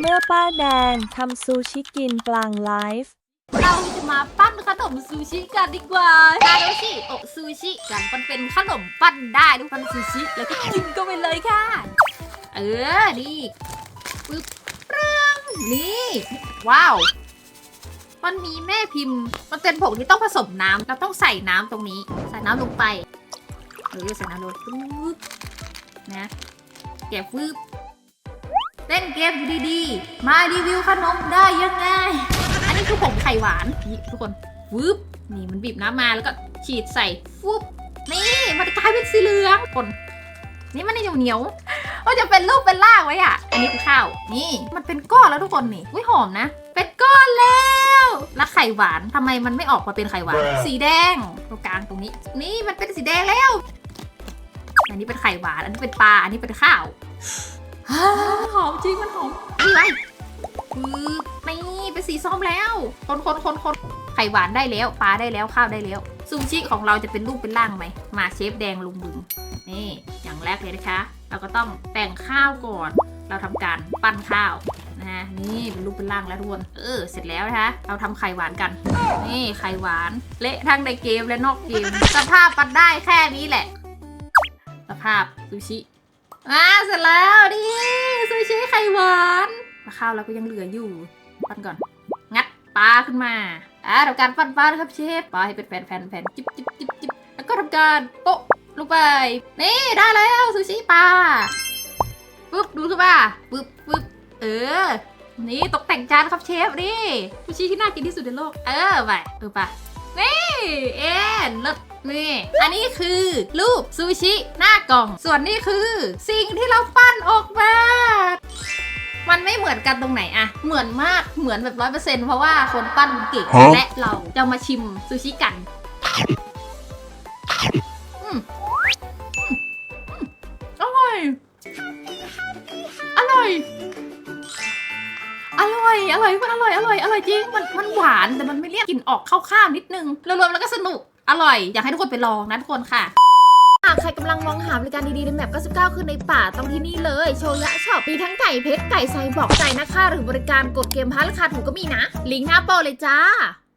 เมื่อป้าแดงทำซูชิกินกลางไลฟ์ เราจะมาปั้นขนมซูชิกันดีกว่าฮาโดชิโอะซูชิกันมันเป็นขนมปั้นได้ทุกคนซูชิ แล้วก็กินก็ไปเลยค่ะ เออ นี่ปึ๊บเรื่องนี่ ว้าว มันมีแม่พิมพ์ มันเป็นผงที่ต้องผสมน้ำเราต้องใส่น้ำตรงนี้ ใส่น้ำลงไป เออ ใส่น้ำลงไปปึ๊บนะแกะปึ๊บเล่นเกมอยู่ดีๆ มารีวิวขนมได้ยังไง อันนี้คือผงไข่หวาน นี่ทุกคนวืบนี่มันบีบน้ำมาแล้วก็ฉีดใส่ฟุบนี่มันกลายเป็นสีเหลืองคนนี่มันเหนียวเหนียวๆว่าจะเป็นรูปเป็นร่างไว้อะ อันนี้คือข้าว นี่ มันเป็นก้อนแล้วทุกคนนี่ อุ้ยหอมนะ เป็นก้อนแล้ว แล้วไข่หวานทำไมมันไม่ออกมาเป็นไข่หวาน Bruh สีแดง ตรงกลางตรงนี้ นี่มันเป็นสีแดงแล้ว อันนี้เป็นไข่หวาน อันนี้เป็นปลา อันนี้เป็นข้าวฮ่า หอมจริงมันหอมนี่ไงปึ๊บนี่เป็นสีส้มแล้ว คนคนคนคนไข่หวานได้แล้วปลาได้แล้วข้าวได้แล้ว ซูชิของเราจะเป็นรูปเป็นร่างไหมมาเชฟแดงลุงบึงนี่อย่างแรกเลยนะคะ เราก็ต้องแต่งข้าวก่อน เราทำการปั้นข้าวนะฮะนี่เป็นรูปเป็นร่างแล้วทุกคนเออเสร็จแล้วนะคะเราทำไข่หวานกัน นี่ไข่หวานเละทั้งในเกมและนอกเกม สภาพปั้นได้แค่นี้แหละ สภาพซูชิ อ่าเสร็จแล้วนี่ซูชิไข่หวานข้าวเราก็ยังเหลืออยู่ปั้นก่อน งัดปลาขึ้นมาอ่าทำการปั้นปลานะครับเชฟปลาให้เป็นแผ่นแผ่นแผ่นจิบจิบจิบจิบแล้วก็ทำการโปะลงไป นี่ได้แล้วซูชิปลาปึ๊บดูขึ้นมาปึ๊บปึ๊บเออ นี่ตกแต่งจานครับเชฟนี่ซูชิที่น่ากินที่สุดในโลก เออไปเออไปนี่เอ็นเลิศ นี่อันนี้คือรูปซูชิหน้ากล่อง ส่วนนี่คือสิ่งที่เราปั้นออกมามันไม่เหมือนกันตรงไหนอะเหมือนมาก เหมือนแบบร้อยเปอร์เซ็นต์เพราะว่าคนปั้นเก่งฮะและเราจะมาชิมซูชิกันอืมอืมอืมอร่อย อร่อย อร่อย อร่อยมันอร่อย อร่อย อร่อยจริง มัน มันหวาน แต่มันไม่เลี่ยนกลิ่นออกข้าวๆนิดนึง รวมๆแล้วก็สนุก อร่อย อยากให้ทุกคนไปลองนะทุกคนค่ะหากใครกำลังมองหาบริการดีๆ ในแมป99 คือในป่าต้องที่นี่เลย โชยะช็อปมีทั้งไก่เพชรไก่ไซบอกไก่นะคะหรือบริการกดเกมพาราคาถูกก็มีนะ ลิงก์หน้าโปรเลยจ้า